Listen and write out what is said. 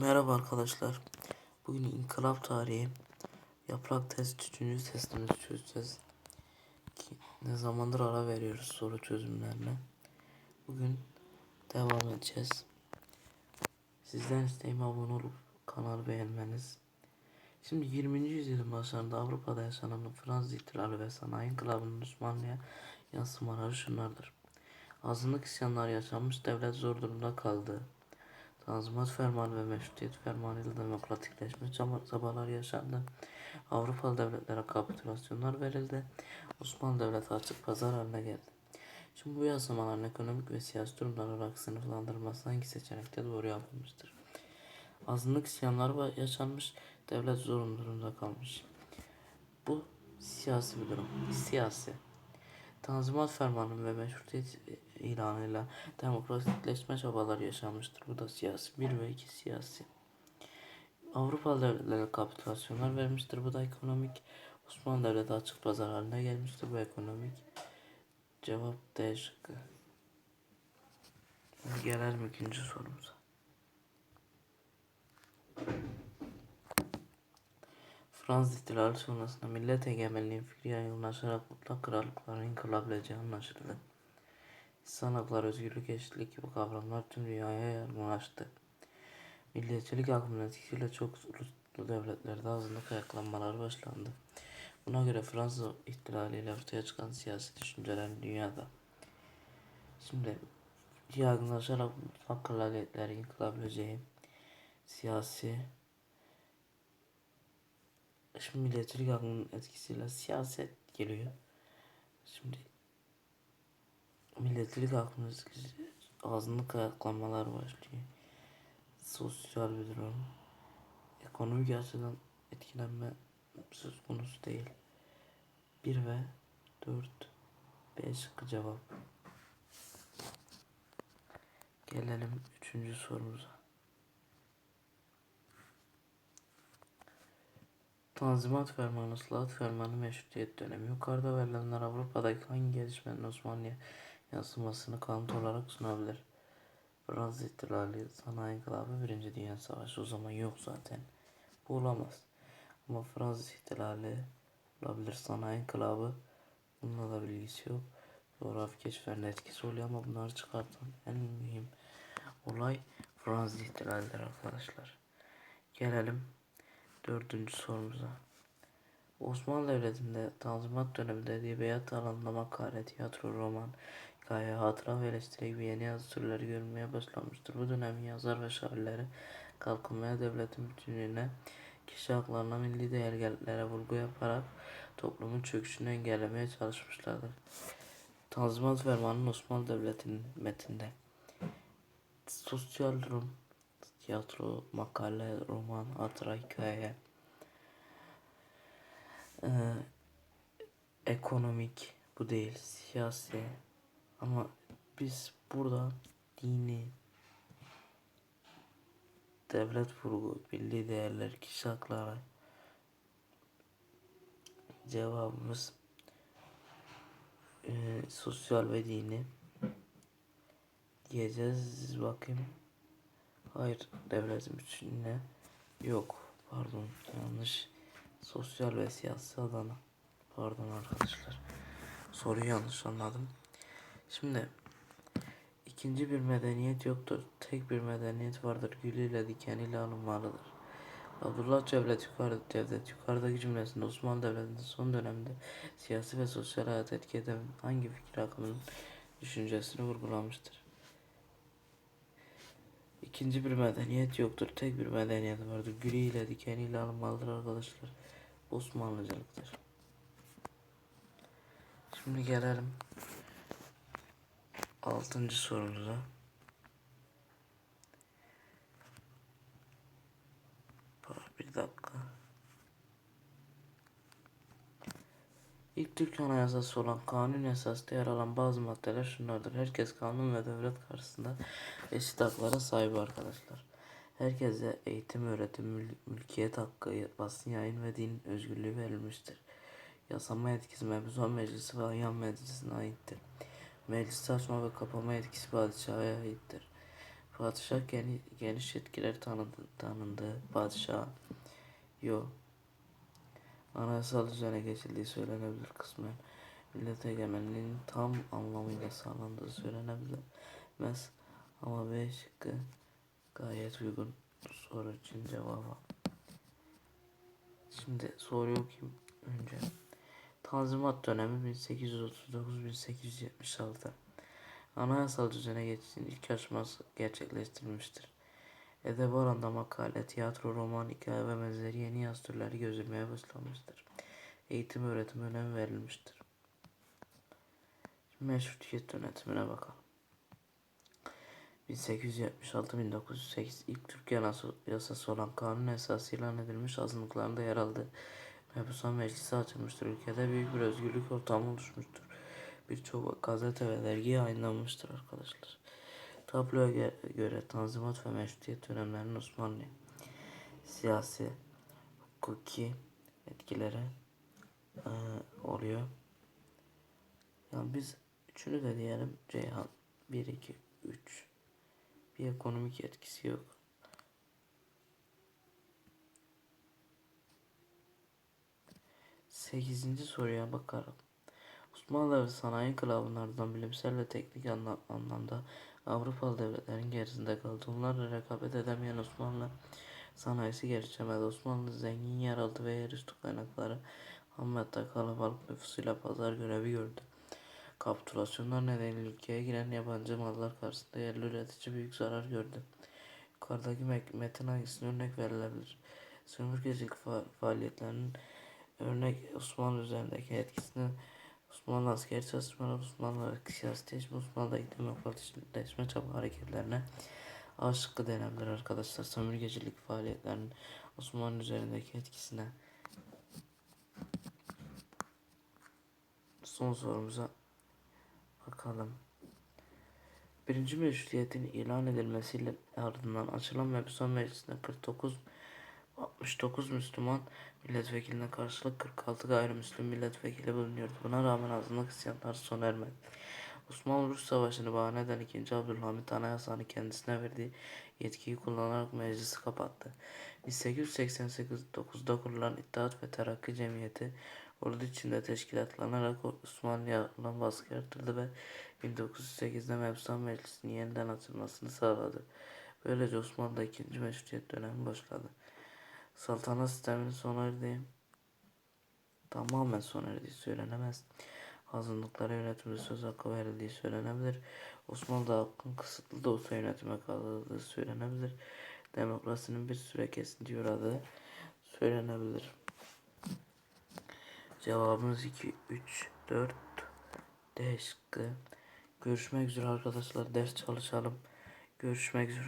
Merhaba arkadaşlar. Bugün inkılap tarihi yaprak test 3. testimizi çözeceğiz. Ki ne zamandır ara veriyoruz soru çözümlerine. Bugün devam edeceğiz. Sizden isteğim abone olup kanalı beğenmeniz. Şimdi 20. yüzyılın başlarında Avrupa'da yaşanan Fransız ihtilali ve sanayi inkılabının Osmanlı'ya yansımaları şunlardır. Azınlık isyanlar yaşanmış, devlet zor durumda kaldı. Tanzimat Fermanı ve Meşrutiyet Fermanı ile demokratikleşme çabalar yaşandı. Avrupalı devletlere kapitülasyonlar verildi. Osmanlı Devleti açık pazar haline geldi. Şimdi bu yansımaların ekonomik ve siyasi durumlar olarak sınıflandırılması hangi seçenekte doğru yapılmıştır? Azınlık isyanları yaşanmış, devlet zor durumda kalmış. Bu siyasi bir durum. Siyasi. Tanzimat Fermanı ve Meşrutiyet ilanıyla demokratikleşme çabaları yaşanmıştır. Bu da siyasi. Bir ve iki siyasi. Avrupa devletleri kapitülasyonlar vermiştir. Bu da ekonomik. Osmanlı Devleti açık pazar haline gelmiştir. Bu ekonomik. Cevap D şıkkı. Gelelim ikinci sorumuza. Fransız ihtilali sonrasında millet egemenliği fikri yaygınlaşarak mutlak krallıkların inkılabileceği anlaşıldı. İnsan hakları, özgürlük, eşitlik gibi kavramlar tüm dünyaya yaygınlaştı. Milliyetçilik akımının etkisiyle çok uluslu devletlerde azınlık ayaklanmaları başlandı. Buna göre Fransız ihtilaliyle ortaya çıkan siyasi düşüncelerin dünyada. Şimdi yaygınlaşarak mutlak kraliyetleri yıkılabileceği siyasi Şimdi milliyetçilik akımının etkisiyle siyaset geliyor. Şimdi milliyetçilik akımının etkisi azınlık ayaklanmalar başlıyor. Sosyal bir durum. Ekonomik açıdan etkilenme söz konusu değil. 1 ve 4 B şıkkı cevap. Gelelim üçüncü sorumuza. Tanzimat Fermanı, Islahat Fermanı, Meşrutiyet dönemi. Yukarıda verilenler Avrupa'daki hangi gelişmenin Osmanlı'ya yansımasını kanıt olarak sunabilir? Fransız İhtilali, Sanayi İnkılabı, Birinci Dünya Savaşı o zaman yok zaten. Bu olamaz. Ama Fransız İhtilali olabilir, Sanayi İnkılabı bununla da bilgisi yok. Coğrafi keşiflerin etkisi oluyor ama bunları çıkartan en mühim olay Fransız İhtilalidir arkadaşlar. Gelelim Dördüncü sorumuza. Osmanlı Devleti'nde Tanzimat döneminde edebiyat alanında makale, tiyatro, roman, hikaye, hatıra ve eleştiri gibi yeni yazı türleri görülmeye başlanmıştır. Bu dönemin yazar ve şairleri kalkınmaya devletin bütünlüğüne, kişi haklarına, milli değerlere vurgu yaparak toplumun çöküşünü engellemeye çalışmışlardır. Tanzimat Fermanı'nın Osmanlı Devleti'nin metinde sosyal durum, tiyatro, makale, roman, hatıra, hikaye, ee, ekonomik, bu değil, siyasi ama biz burada dini, devlet vurgu, milli değerler, kişi hakları cevabımız e, sosyal ve dini diyeceğiz. Bakayım. Hayır devletin bütününe yok. Pardon yanlış. Sosyal ve siyasi alana. Pardon arkadaşlar. Soruyu yanlış anladım. Şimdi ikinci bir medeniyet yoktur. Tek bir medeniyet vardır. Gülüyle dikeniyle alınmalıdır. Abdullah Cevdet yukarı devlet yukarıdaki cümlesinde Osmanlı Devleti'nin son dönemde siyasi ve sosyal hayat etki eden hangi fikir akımının düşüncesini vurgulamıştır? İkinci bir medeniyet yoktur. Tek bir medeniyet vardır. Gülüyle dikeniyle alınmalıdır arkadaşlar. Osmanlıcalıktır. Şimdi gelelim altıncı sorumuza. Bir dakika. İlk Türk Anayasası olan kanun esasında yer alan bazı maddeler şunlardır. Herkes kanun ve devlet karşısında eşit haklara sahip arkadaşlar. Herkese eğitim, öğretim, mül mülkiyet hakkı, basın yayın ve din özgürlüğü verilmiştir. Yasama etkisi Mebzun Meclisi ve Ayhan Meclisi'ne aittir. Meclis açma ve kapama etkisi padişaha aittir. Padişah geni, geniş yetkileri tanıdı, tanındı. Padişah yok. Anayasal düzene geçildiği söylenebilir kısmen. Millet egemenliğinin tam anlamıyla sağlandığı söylenebilmez. Ama B şıkkı gayet uygun soru için cevaba. Şimdi soruyu okuyayım önce. Tanzimat dönemi 1839-1876. Anayasal düzene geçişin ilk aşaması gerçekleştirilmiştir. Edeb alanda makale, tiyatro, roman, hikaye ve benzeri yeni yaz türleri gözülmeye başlanmıştır. Eğitim öğretim önem verilmiştir. Meşrutiyet yönetimine bakalım. 1876-1908 ilk Türk yanası- yasası olan kanun esası ilan edilmiş azınlıklarında yer aldı. Mebusan meclisi açılmıştır. Ülkede büyük bir özgürlük ortamı oluşmuştur. Birçok gazete ve dergi yayınlanmıştır arkadaşlar. Tabloya göre Tanzimat ve Meşrutiyet dönemlerinin Osmanlı siyasi, hukuki etkileri eee, oluyor. Yani biz üçünü de diyelim Ceyhan 1 2 3 bir ekonomik etkisi yok. Sekizinci soruya bakalım. Osmanlı ve sanayi inkılabının bilimsel ve teknik anla- anlamda Avrupalı devletlerin gerisinde kaldı. Onlarla rekabet edemeyen Osmanlı sanayisi gelişemedi. Osmanlı zengin yer aldı ve yerüstü kaynakları Ahmet'te kalabalık nüfusuyla pazar görevi gördü. Kapitülasyonlar nedeniyle ülkeye giren yabancı mallar karşısında yerli üretici büyük zarar gördü. Yukarıdaki me- metin hangisine örnek verilebilir? Sömürgecilik fa- faaliyetlerinin örnek Osmanlı üzerindeki etkisini Osmanlı askeri çalışmalar, Osmanlı siyasileşme, Osmanlı'daki demokratikleşme çaba hareketlerine A şıkkı arkadaşlar. Sömürgecilik faaliyetlerinin Osmanlı üzerindeki etkisine. Son sorumuza bakalım. Birinci meşrutiyetin ilan edilmesiyle ardından açılan Mebusan Meclisi'nde 49 69 Müslüman milletvekiline karşılık 46 gayrimüslim milletvekili bulunuyordu. Buna rağmen azınlık isyanları sona ermedi. Osmanlı-Rus Savaşı'nı bahane eden 2. Abdülhamit Anayasanın kendisine verdiği yetkiyi kullanarak meclisi kapattı. 1889'da kurulan İttihat ve Terakki Cemiyeti ordu içinde teşkilatlanarak Osmanlı'ya olan baskı artırdı ve 1908'de Mebusan Meclisi'nin yeniden açılmasını sağladı. Böylece Osmanlı'da ikinci meşrutiyet dönemi başladı. Saltanat sisteminin sona erdiği tamamen sona erdiği söylenemez. Azınlıklara yönetimde söz hakkı verildiği söylenebilir. Osmanlı'da halkın kısıtlı da olsa yönetime kaldığı söylenebilir. Demokrasinin bir süre kesintiye uğradığı söylenebilir. Cevabımız 2, 3, 4 D şıkkı. Görüşmek üzere arkadaşlar. Ders çalışalım. Görüşmek üzere.